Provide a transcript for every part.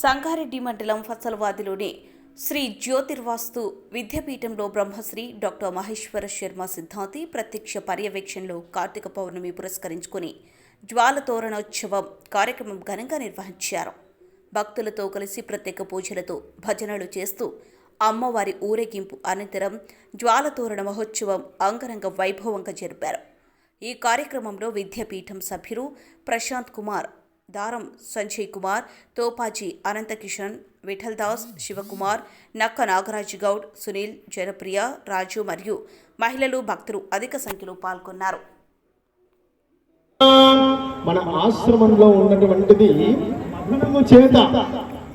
సంగారెడ్డి మండలం ఫసల్వాదిలోని శ్రీ జ్యోతిర్వాస్తు విద్యాపీఠంలో బ్రహ్మశ్రీ డాక్టర్ మహేశ్వర శర్మ సిద్ధాంతి ప్రత్యక్ష పర్యవేక్షణలో కార్తీక పౌర్ణమి పురస్కరించుకుని జ్వాల తోరణోత్సవం కార్యక్రమం ఘనంగా నిర్వహించారు. భక్తులతో కలిసి ప్రత్యేక పూజలతో భజనలు చేస్తూ అమ్మవారి ఊరేగింపు అనంతరం జ్వాలతోరణ మహోత్సవం అంగరంగ వైభవంగా జరిపారు. ఈ కార్యక్రమంలో విద్యాపీఠం సభ్యులు ప్రశాంత్ కుమార్ దారం సంజయ్ కుమార్ తోపాజీ అనంతకిషన్ విఠల్ దాస్ శివకుమార్ నక్క నాగరాజ్ గౌడ్ సునీల్ జనప్రియ రాజు మరియు మహిళలు భక్తులు అధిక సంఖ్యలో పాల్గొన్నారు. మన ఆశ్రమంలో ఉన్నటువంటిది చేత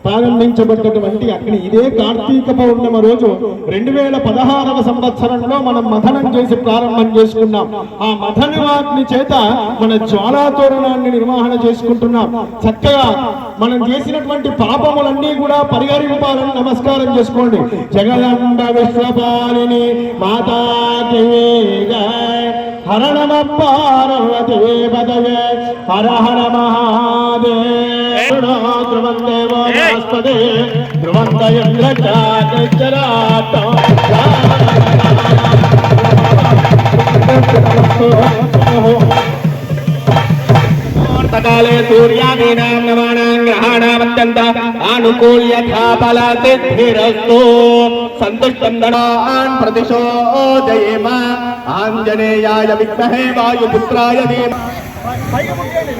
ప్రారంభించబడ్డటువంటి అక్కడ ఇదే కార్తీక పౌర్ణమి రోజు రెండు వేల పదహారవ సంవత్సరంలో మనం మథనం చేసి ప్రారంభం చేసుకున్నాం. ఆ మథనవాగ్ని చేత మన జ్వాలాతోరణాన్ని నిర్వహణ చేసుకుంటున్నాం. చక్కగా మనం చేసినటువంటి పాపములన్నీ కూడా పరిహరింపాలని నమస్కారం చేసుకోండి. జగదంబ విశ్వపాలిని మాతా హర నమ పార్వతే పదవే హర హర మహాదేవ ధ్రువందేవో నాస్పదే ధ్రువంత ఇంద్రజాత కాలే సూర్యాదీనాం ఆనుకూల్యథా ఫలసిద్ధిరస్తు సంతుష్టం ప్రతిశోదయేమ ఆంజనేయాయ విద్మహే వాయుపుత్రాయ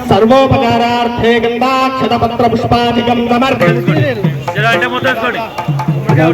సర్వోపకారార్థే గంధాక్షత పత్ర పుష్పాధికం సమర్పయంతి జర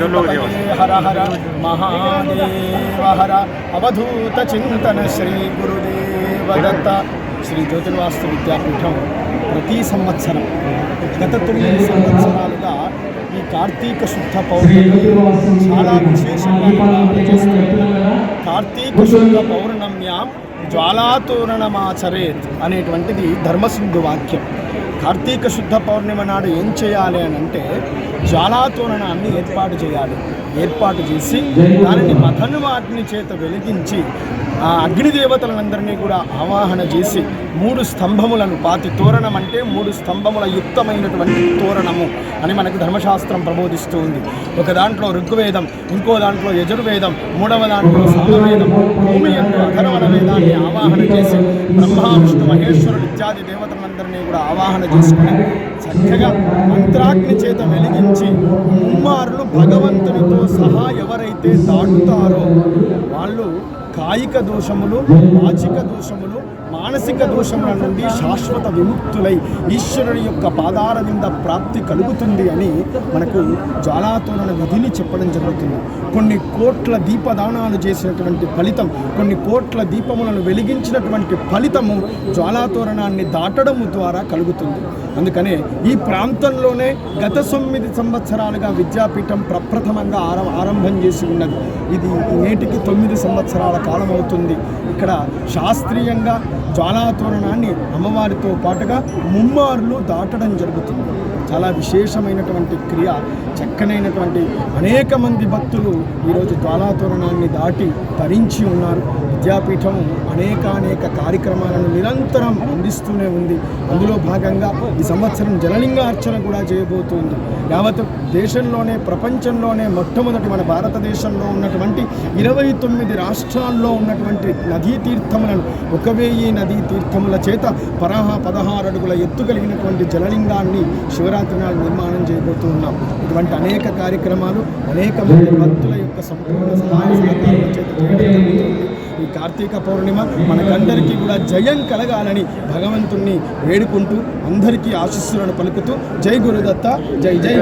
హర హర మహాదేవ హర అవధూత చింతన శ్రీ గురుదేవ దత్త శ్రీ జ్యోతిర్వాస్తు విద్యాపీఠం ప్రతి సంవత్సరం గత తొమ్మిది సంవత్సరాలుగా ఈ కార్తీక శుద్ధ పౌర్ణమి చాలా విశేషంగా కార్తీక శుద్ధ పౌర్ణమ్యాం జ్వాలాతోరణమాచరేత్ అనేటువంటిది ధర్మసింధు వాక్యం. కార్తీక శుద్ధ పౌర్ణిమ నాడు ఏం చేయాలి అని అంటే జ్వాలాతోరణాన్ని ఏర్పాటు చేయాలి. ఏర్పాటు చేసి దానిని మధనువాటిని చేత వెలిగించి ఆ అగ్నిదేవతలందరినీ కూడా ఆవాహన చేసి మూడు స్తంభములను పాతి తోరణం అంటే మూడు స్తంభముల యుక్తమైనటువంటి తోరణము అని మనకు ధర్మశాస్త్రం ప్రబోధిస్తూ ఉంది. ఒక దాంట్లో ఋగ్వేదం ఇంకో దాంట్లో యజుర్వేదం మూడవ దాంట్లో సామవేదం భూమి యొక్క అధర్వణ వేదాన్ని ఆవాహన చేసి బ్రహ్మ విష్ణు మహేశ్వరుడు ఇత్యాది దేవతలందరినీ కూడా ఆవాహన చేసుకుని చక్కగా మంత్రాగ్ని చేత వెలిగించి కుమారులు భగవంతునితో సహా ఎవరైతే దాటుతారో వాళ్ళు కాయిక దోషములు వాచిక దోషములు మానసిక దోషముల నుండి శాశ్వత విముక్తులై ఈశ్వరుని యొక్క పాదాల నింద ప్రాప్తి కలుగుతుంది అని మనకు జ్వాలాతోరణ విధిని చెప్పడం జరుగుతుంది. కొన్ని కోట్ల దీపదానాలు చేసినటువంటి ఫలితం కొన్ని కోట్ల దీపములను వెలిగించినటువంటి ఫలితము జ్వాలాతోరణాన్ని దాటడము ద్వారా కలుగుతుంది. అందుకనే ఈ ప్రాంతంలోనే గత తొమ్మిది సంవత్సరాలుగా విద్యాపీఠం ప్రప్రథమంగా ఆరం ఆరంభం చేసి ఉన్నది. ఇది నేటికి తొమ్మిది సంవత్సరాల కాలం అవుతుంది ఇక్కడ శాస్త్రీయంగా జ్వాలాతోరణాన్ని అమ్మవారితో పాటుగా ముమ్మారులు దాటడం జరుగుతుంది. చాలా విశేషమైనటువంటి క్రియ చక్కనైనటువంటి అనేక మంది భక్తులు ఈరోజు జ్వాలాతోరణాన్ని దాటి తరించి ఉన్నారు. విద్యాపీఠం అనేకానేక కార్యక్రమాలను నిరంతరం అందిస్తూనే ఉంది. అందులో భాగంగా ఈ సంవత్సరం జలలింగార్చన కూడా చేయబోతుంది. యావత్ దేశంలోనే ప్రపంచంలోనే మొట్టమొదటి మన భారతదేశంలో ఉన్నటువంటి ఇరవై తొమ్మిది రాష్ట్రాల్లో ఉన్నటువంటి నదీ తీర్థములను ఒక వెయ్యి నదీ తీర్థముల చేత పరహా పదహారు అడుగుల ఎత్తు కలిగినటువంటి జలలింగాన్ని శివరాత్రి నాడు నిర్మాణం చేయబోతూ ఉన్నాం ఇటువంటి అనేక కార్యక్రమాలు అనేక మంది భక్తుల యొక్క సంపూర్ణ సహాయ చేత చేయడం జరుగుతుంది ఈ కార్తీక పౌర్ణిమ మనకందరికీ కూడా జయం కలగాలని భగవంతుణ్ణి వేడుకుంటూ అందరికీ ఆశీస్సులను పలుకుతూ జై గురుదత్త జై జై